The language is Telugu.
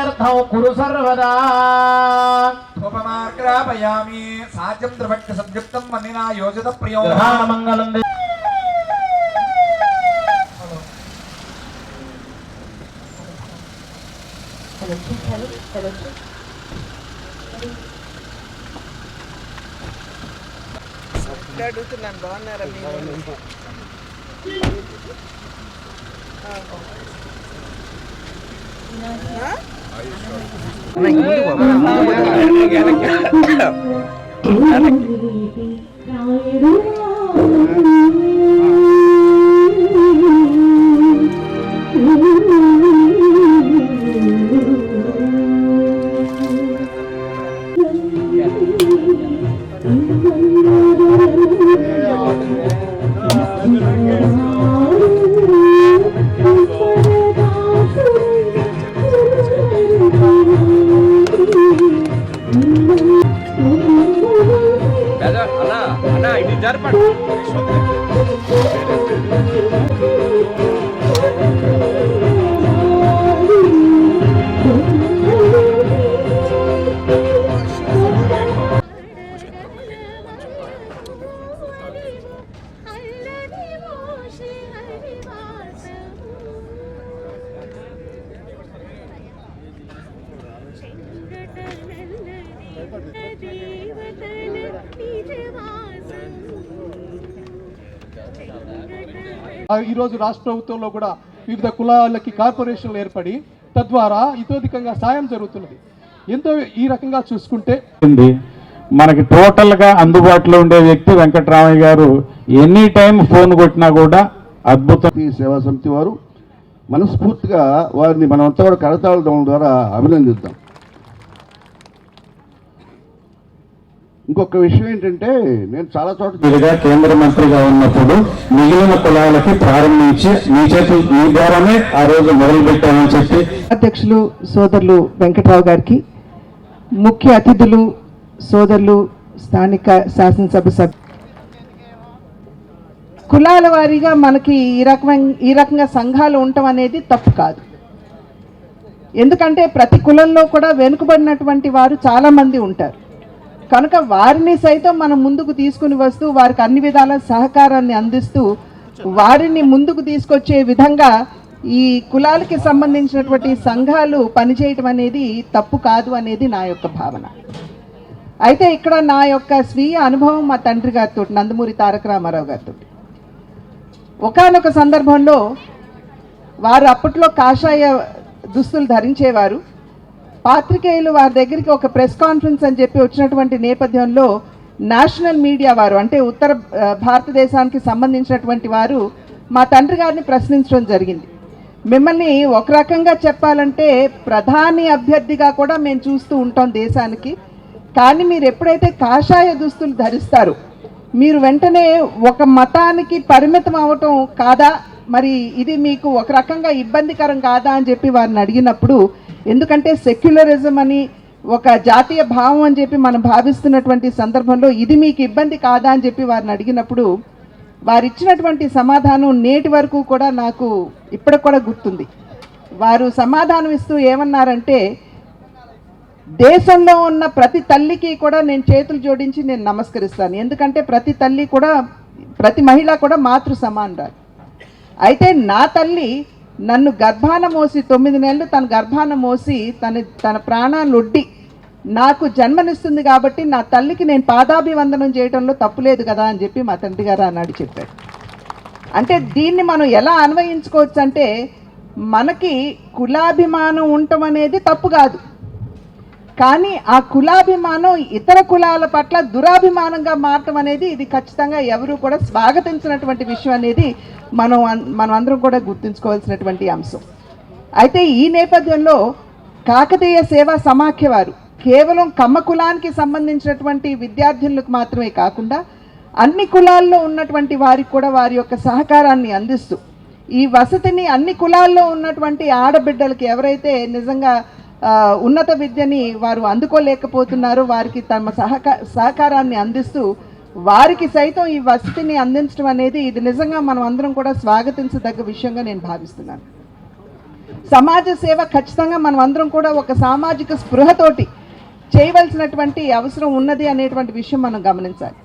ప్రీత్యర్థం కురు సర్వదా ఉపమాగ్రాపయామి సాధ్యం ద్రవక్య సంయుక్తం మన్నినా యోజిత ప్రియం. ప్రధానమంగళం అడుగుతున్నాను బాగున్నారా మీరు? ఆ? అల్లది మోషి హరివాసము చెంగటనల్లది దేవతల నిజవాసము ఆ ఈరోజు రాష్ట్ర ప్రభుత్వంలో కూడా వివిధ కులాలకి కార్పొరేషన్లు ఏర్పడి తద్వారా ఇతోధికంగా సాయం జరుగుతున్నది. ఎంతో ఈ రకంగా చూసుకుంటే మనకి టోటల్గా అందుబాటులో ఉండే వ్యక్తి వెంకటరామయ్య గారు ఎనీ టైం ఫోన్ కొట్టినా కూడా అద్భుతం. సేవా సమితి వారు మనస్ఫూర్తిగా వారిని మనమంతా కూడా కరతాళం ద్వారా అభినందిద్దాం. ఇంకొక విషయం ఏంటంటే నేను చాలా చోట్ల కేంద్ర మంత్రిగా ఉన్నప్పుడు మిగిలిన కులాలకి ప్రారంభించి మీ చేతి మీ ద్వారానే ఆ రోజు మొదలు పెట్టామని చెప్పి అధ్యక్షులు సోదరులు వెంకట్రావు గారికి ముఖ్య అతిథులు సోదరులు స్థానిక శాసనసభ సభ్యు కులాల వారీగా మనకి ఈ రకమైన ఈ రకంగా సంఘాలు ఉండటం అనేది తప్పు కాదు. ఎందుకంటే ప్రతి కులంలో కూడా వెనుకబడినటువంటి వారు చాలా మంది ఉంటారు. కనుక వారిని సైతం మనం ముందుకు తీసుకుని వస్తూ వారికి అన్ని విధాల సహకారాన్ని అందిస్తూ వారిని ముందుకు తీసుకొచ్చే విధంగా ఈ కులాలకి సంబంధించినటువంటి సంఘాలు పనిచేయటం అనేది తప్పు కాదు అనేది నా యొక్క భావన. అయితే ఇక్కడ నా యొక్క స్వీయ అనుభవం మా తండ్రి గారితో నందమూరి తారక రామారావు గారితో. ఒకానొక సందర్భంలో వారు అప్పట్లో కాషాయ దుస్తులు ధరించేవారు. పాత్రికేయులు వారి దగ్గరికి ఒక ప్రెస్ కాన్ఫరెన్స్ అని చెప్పి వచ్చినటువంటి నేపథ్యంలో నేషనల్ మీడియా వారు అంటే ఉత్తర భారతదేశానికి సంబంధించినటువంటి వారు మా తండ్రి గారిని ప్రశ్నించడం జరిగింది. మిమ్మల్ని ఒక రకంగా చెప్పాలంటే ప్రధాని అభ్యర్థిగా కూడా మేము చూస్తూ ఉంటాం దేశానికి. కానీ మీరు ఎప్పుడైతే కాషాయ దుస్తులు ధరిస్తారు మీరు వెంటనే ఒక మతానికి పరిమితం అవటం కాదా? మరి ఇది మీకు ఒక రకంగా ఇబ్బందికరం కాదా అని చెప్పి వారిని అడిగినప్పుడు ఎందుకంటే సెక్యులరిజం అని ఒక జాతీయ భావం అని చెప్పి మనం భావిస్తున్నటువంటి సందర్భంలో ఇది మీకు ఇబ్బంది కాదా అని చెప్పి వారిని అడిగినప్పుడు వారు ఇచ్చినటువంటి సమాధానం నేటి వరకు కూడా నాకు ఇప్పటికి కూడా గుర్తుంది. వారు సమాధానం ఇస్తూ ఏమన్నారంటే దేశంలో ఉన్న ప్రతి తల్లికి కూడా నేను చేతులు జోడించి నేను నమస్కరిస్తాను. ఎందుకంటే ప్రతి తల్లి కూడా ప్రతి మహిళ కూడా మాతృ సమానరాలు. అయితే నా తల్లి నన్ను గర్భాన మోసి తొమ్మిది నెలలు తన గర్భాన మోసి తన తన ప్రాణాలు ఒడ్డి నాకు జన్మనిస్తుంది కాబట్టి నా తల్లికి నేను పాదాభివందనం చేయడంలో తప్పులేదు కదా అని చెప్పి మా తండ్రి గారు ఆనాడు చెప్పాడు అంటే దీన్ని మనం ఎలా అన్వయించుకోవచ్చు అంటే మనకి కులాభిమానం ఉండటం అనేది తప్పు కాదు. కానీ ఆ కులాభిమానం ఇతర కులాల పట్ల దురాభిమానంగా మారటం అనేది ఇది ఖచ్చితంగా ఎవరు కూడా స్వాగతించినటువంటి విషయం అనేది మనం మనం అందరం కూడా గుర్తుంచుకోవాల్సినటువంటి అంశం. అయితే ఈ నేపథ్యంలో కాకతీయ సేవా సమాఖ్య వారు కేవలం కమ్మ కులానికి సంబంధించినటువంటి విద్యార్థులకు మాత్రమే కాకుండా అన్ని కులాల్లో ఉన్నటువంటి వారికి కూడా వారి యొక్క సహకారాన్ని అందిస్తూ ఈ వసతిని అన్ని కులాల్లో ఉన్నటువంటి ఆడబిడ్డలకి ఎవరైతే నిజంగా ఉన్నత విద్యని వారు అందుకోలేకపోతున్నారు. వారికి తమ సహక సహకారాన్ని అందిస్తూ వారికి సైతం ఈ వసతిని అందించడం అనేది ఇది నిజంగా మనం అందరం కూడా స్వాగతించదగ్గ విషయంగా నేను భావిస్తున్నాను. సమాజ సేవ ఖచ్చితంగా మనం అందరం కూడా ఒక సామాజిక స్పృహతోటి చేయవలసినటువంటి అవసరం ఉన్నది అనేటువంటి విషయం మనం గమనించాలి.